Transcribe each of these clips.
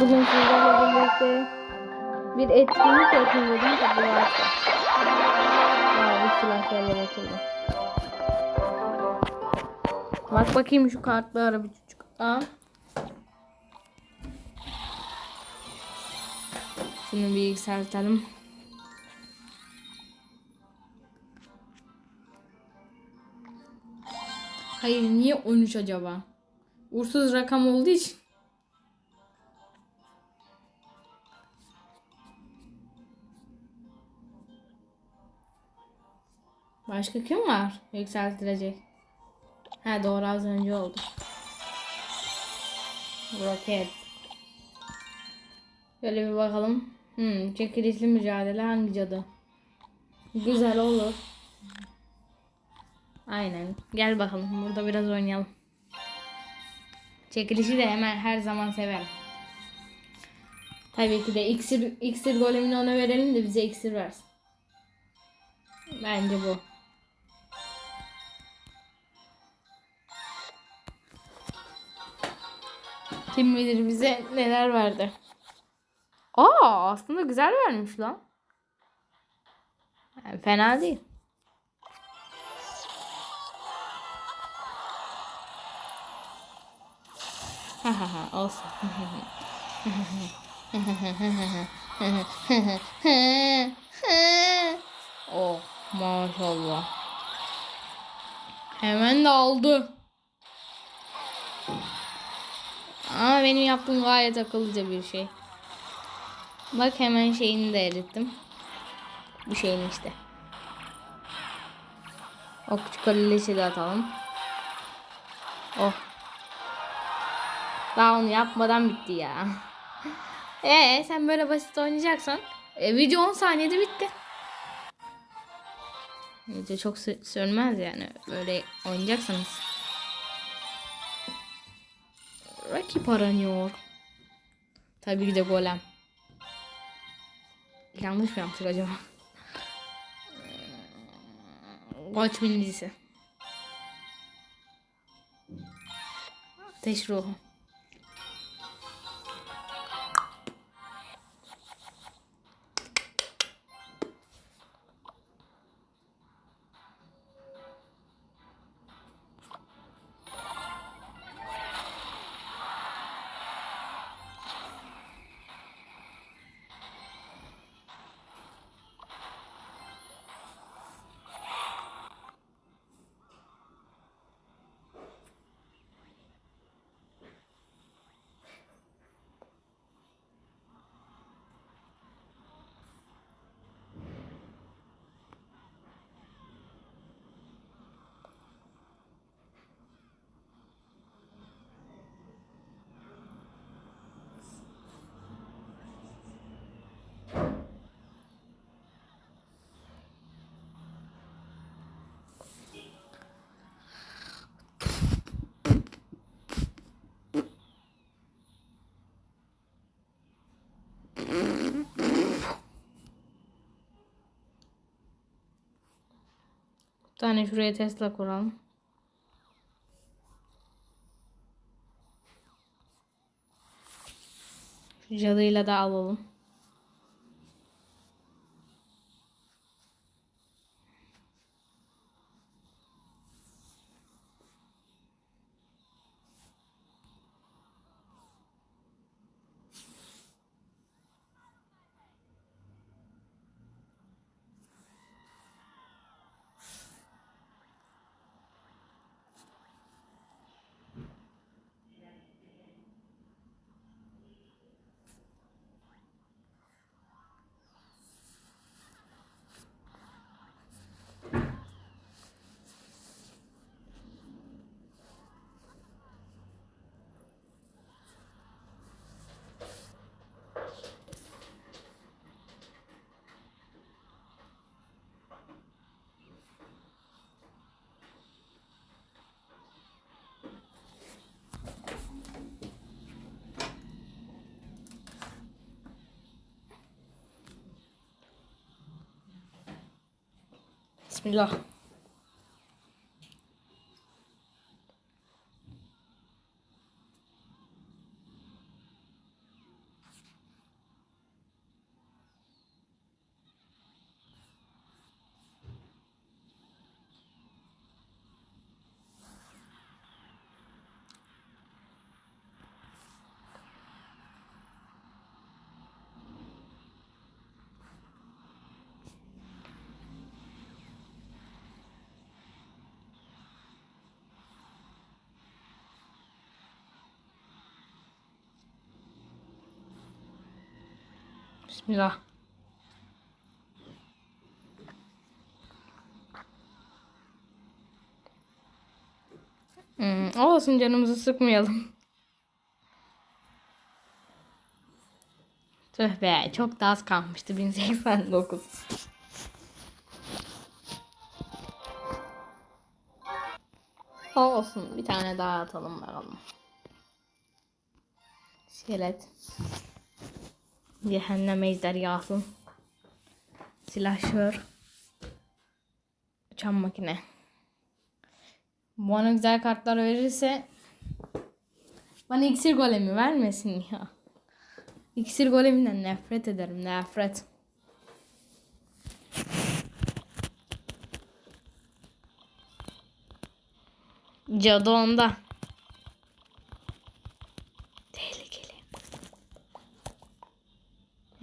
bugün sizlerle birlikte bir etkinlik yapayım dedim tabi varsa. Ya bir silah şeyler. Bak bakayım şu kartlara bir çocuk. Aa. Şunu bir yükseltelim. Hayır niye 13 acaba? Uğursuz rakam olduğu için. Başka kim var yükseltilecek? Ha doğru az önce oldu. Roket. Şöyle bir bakalım. Hmm, çekilişli mücadele hangi cadı? Güzel olur. Aynen. Gel bakalım. Burada biraz oynayalım. Çekilişi de hemen her zaman severim. Tabii ki de iksir, iksir golemini ona verelim de bize iksir versin. Bence bu. Kim bilir bize neler verdi. Aa aslında güzel vermiş lan. Yani fena değil. Olsun. oh maşallah. Hemen de aldı. Ama benim yaptığım gayet akıllıca bir şey. Bak hemen şeyini de erittim. Bu şeyin işte. O küçük de atalım. Oh. Daha onu yapmadan bitti ya. Ee sen böyle basit oynayacaksan e, video 10 saniyede bitti. Video çok sü- sürmez yani böyle oynayacaksanız. Rakip aranıyor. Tabii ki de golem. Yanlış mı yaptık acaba? Koç binicisi. Ateş. Bir tane şuraya Tesla kuralım. Şu cadıyla da alalım. Bismillah. Bismillah. Hmm, olsun canımızı sıkmayalım. Tüh be çok da az kalmıştı 1089. Olsun bir tane daha atalım bakalım. İskelet. Cehennem ejderhası. Silahşör. Uçan makine. Bana güzel kartlar verirse bana iksir golemi vermesin ya. İksir goleminden nefret ederim. Nefret. Cadı onda. Tehlikeli.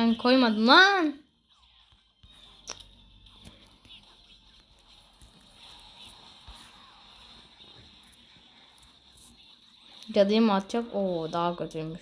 Ben koymadım lan. Cadıyı mı atacak? Oo daha kötüymüş.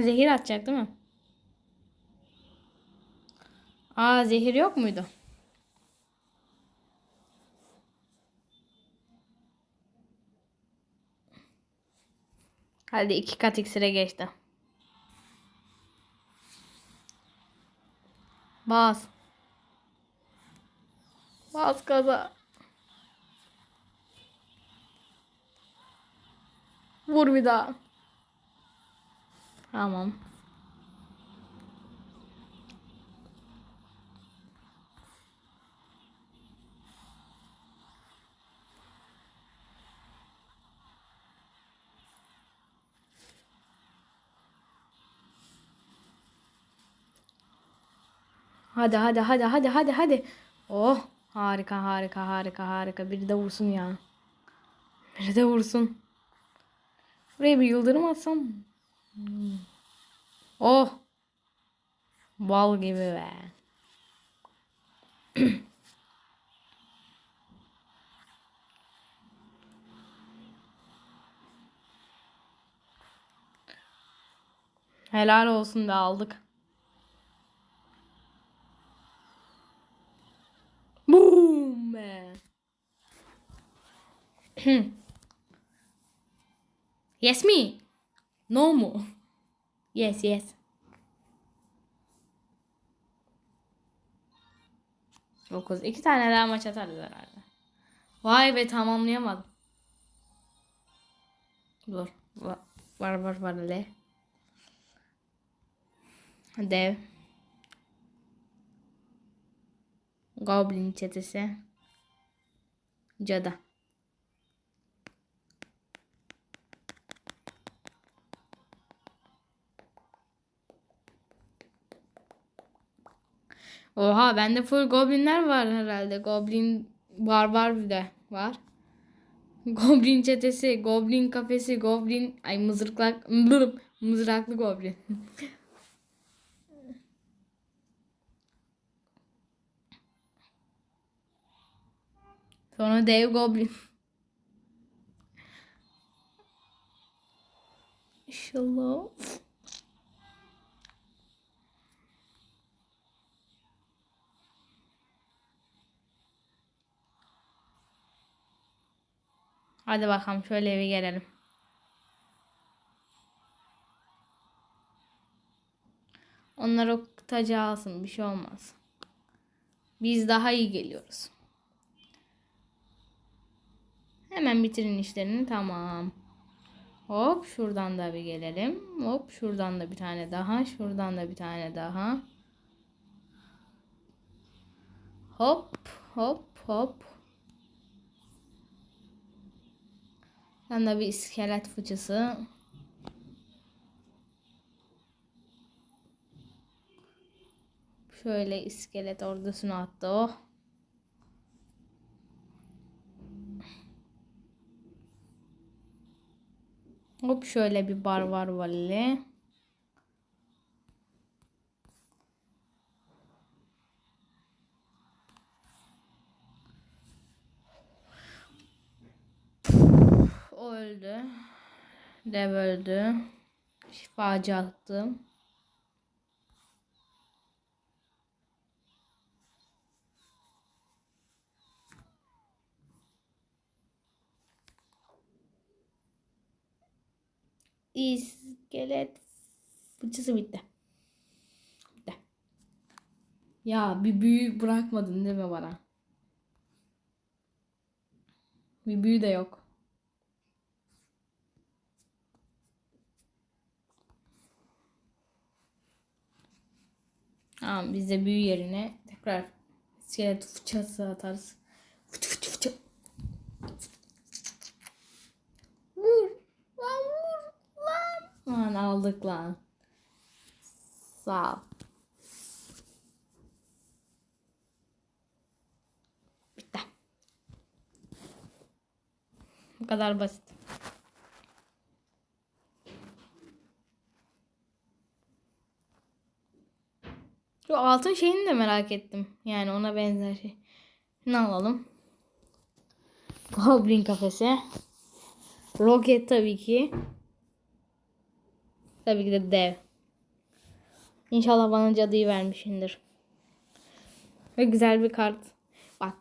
Zehir atacak değil mi? Aa zehir yok muydu? Hadi iki kat iksire geçti. Bas. Bas gaza. Vur bir daha. Tamam. Hadi hadi hadi hadi hadi hadi. Oh harika harika harika harika. Biri de vursun ya. Biri de vursun. Buraya bir yıldırım atsam. Oh. Bal gibi be. Helal olsun da aldık. Boom be. yes me. No mu? Yes yes. Dokuz. İki tane daha maç atarız herhalde. Vay be tamamlayamadım. Dur. Var var var, le. Dev. Goblin çetesi. Cadı. Oha bende full goblinler var herhalde. Goblin barbar bir de var. Goblin çetesi, goblin kafesi, goblin ay mızırklak mızraklı goblin. Sonra dev goblin. İnşallah. Hadi bakalım şöyle eve gelelim. Onlar o tacı alsın bir şey olmaz. Biz daha iyi geliyoruz. Hemen bitirin işlerini tamam. Hop şuradan da bir gelelim. Hop şuradan da bir tane daha. Şuradan da bir tane daha. Hop hop hop. Yanında bir iskelet fıçısı. Şöyle iskelet ordusunu attı o. Hop şöyle bir barbar valli. O öldü. Dev öldü. Şifacı attım. İskelet fıçısı bitti. Bitti. Ya bir büyü bırakmadın değil mi bana? Bir büyü de yok. Tamam biz de büyü yerine tekrar iskelet fıçısı atarız. Fıç fıç fıç. Vur. Lan vur. Lan. Lan aldık lan. Sağ ol. Bitti. Bu kadar basit. Şu altın şeyini de merak ettim. Yani ona benzer şey. Ne alalım? Goblin kafesi. Roket tabii ki. Tabii ki de dev. İnşallah bana cadıyı vermişindir. Ve güzel bir kart. Bak.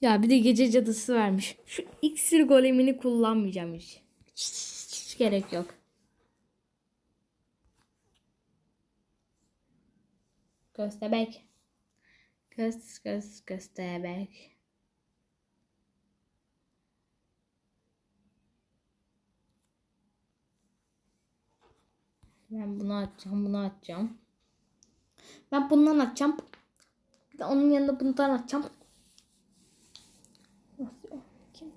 Ya bir de gece cadısı vermiş. Şu iksir golemini kullanmayacağım hiç. Hiç, hiç, hiç gerek yok. Köstebek. Kös kös köstebek. Ben bunu atacağım, bunu atacağım. Ben bundan atacağım. Bir de onun yanında bundan atacağım. Kim?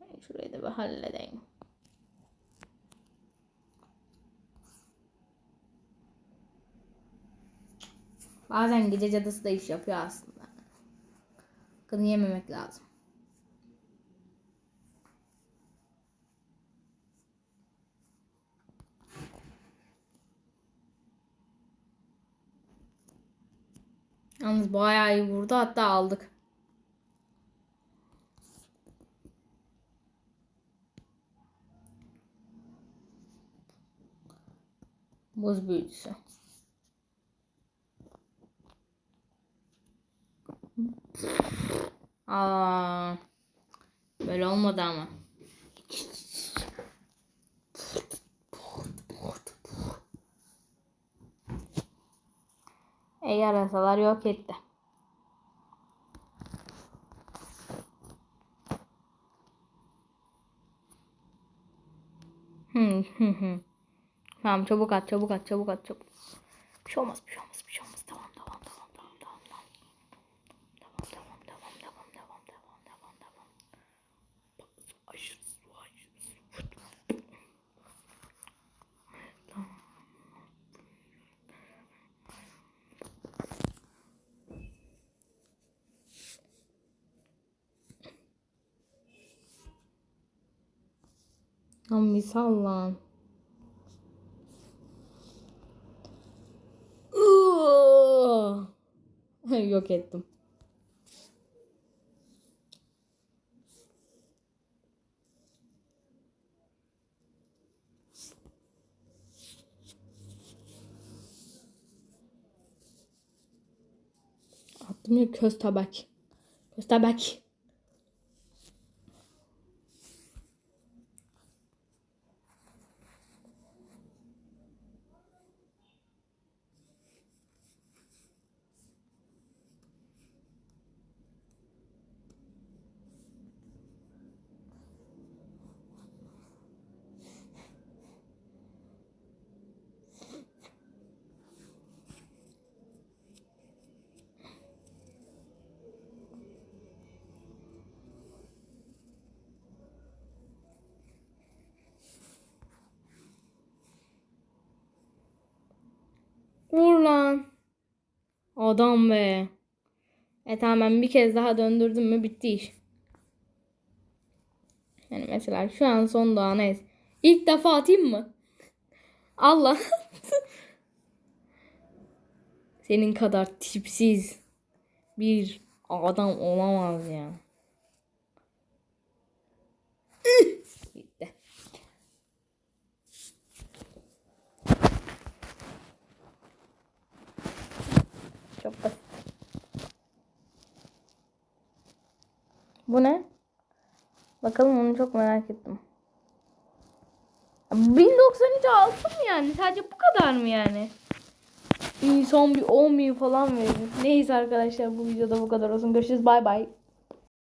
Ben şurayı da bir halledeyim. Bazen gece cadısı da iş yapıyor aslında. Hakkını yememek lazım. Yalnız bayağı iyi vurdu. Hatta aldık. Buz büyücüsü. Aa, böyle olmadı ama. E yarasalar yok etti. Hı hı hı. Tamam çabuk at çabuk at çabuk at çabuk. Bir şey olmaz bir şey olmaz bir şey olmaz. Tamam tamam tamam tamam tamam tamam. Tamam tamam tamam tamam tamam tamam tamam tamam. Aşırı su aşırı su. Lan bir sallan. yok ettim. Attım ya köz tabak. Köz tabak. Vur lan. Adam be. E tamam ben bir kez daha döndürdüm mü bitti iş. Yani mesela şu an son doğan neyse. İlk defa atayım mı? Allah. Senin kadar tipsiz bir adam olamaz ya. Gitti. Çok basit. Bu ne? Bakalım onu çok merak ettim. 1093 aldım yani. Sadece bu kadar mı yani? İnsan bir 10 bin falan verir. Neyse arkadaşlar bu videoda bu kadar olsun. Görüşürüz. Bay bay.